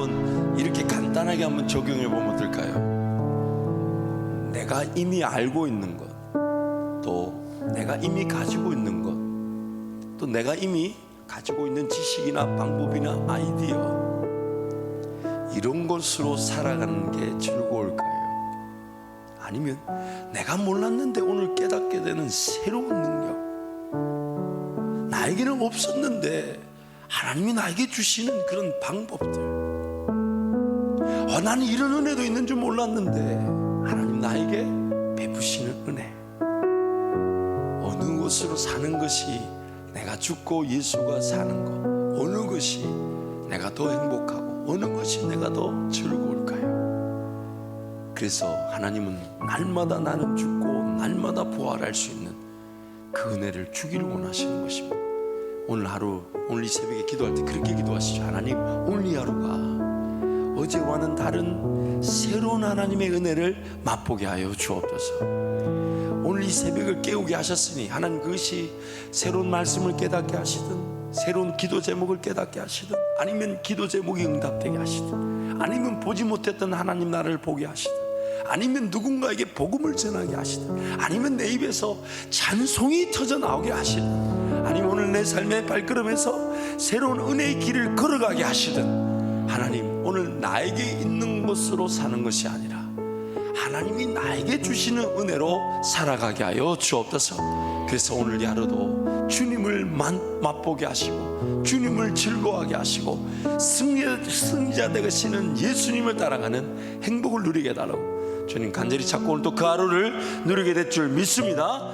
한번 이렇게 간단하게 한번 적용해 보면 어떨까요? 내가 이미 알고 있는 것, 또 내가 이미 가지고 있는 것, 또 내가 이미 가지고 있는 지식이나 방법이나 아이디어 이런 것으로 살아가는 게 즐거울까요? 아니면 내가 몰랐는데 오늘 깨닫게 되는 새로운 능력 나에게는 없었는데 하나님이 나에게 주시는 그런 방법들 어, 나는 이런 은혜도 있는 줄 몰랐는데 하나님 나에게 베푸시는 은혜 어느 것으로 사는 것이 내가 죽고 예수가 사는 것 어느 것이 내가 더 행복하고 어느 것이 내가 더 즐거울까요? 그래서 하나님은 날마다 나는 죽고 날마다 부활할 수 있는 그 은혜를 주기를 원하시는 것입니다. 오늘 하루 오늘 이 새벽에 기도할 때 그렇게 기도하시죠. 하나님 오늘 이 하루가 어제와는 다른 새로운 하나님의 은혜를 맛보게 하여 주옵소서. 오늘 이 새벽을 깨우게 하셨으니 하나님 그것이 새로운 말씀을 깨닫게 하시든 새로운 기도 제목을 깨닫게 하시든 아니면 기도 제목이 응답되게 하시든 아니면 보지 못했던 하나님 나라를 보게 하시든 아니면 누군가에게 복음을 전하게 하시든 아니면 내 입에서 찬송이 터져 나오게 하시든 아니면 오늘 내 삶의 발걸음에서 새로운 은혜의 길을 걸어가게 하시든 하나님 오늘 나에게 있는 것으로 사는 것이 아니라 하나님이 나에게 주시는 은혜로 살아가게 하여 주옵소서. 그래서 오늘 이 하루도 주님을 만- 맛보게 하시고 주님을 즐거워하게 하시고 승리, 승리자 되시는 예수님을 따라가는 행복을 누리게 해달라고 주님 간절히 찾고 오늘 또그 하루를 누리게 될 줄 믿습니다.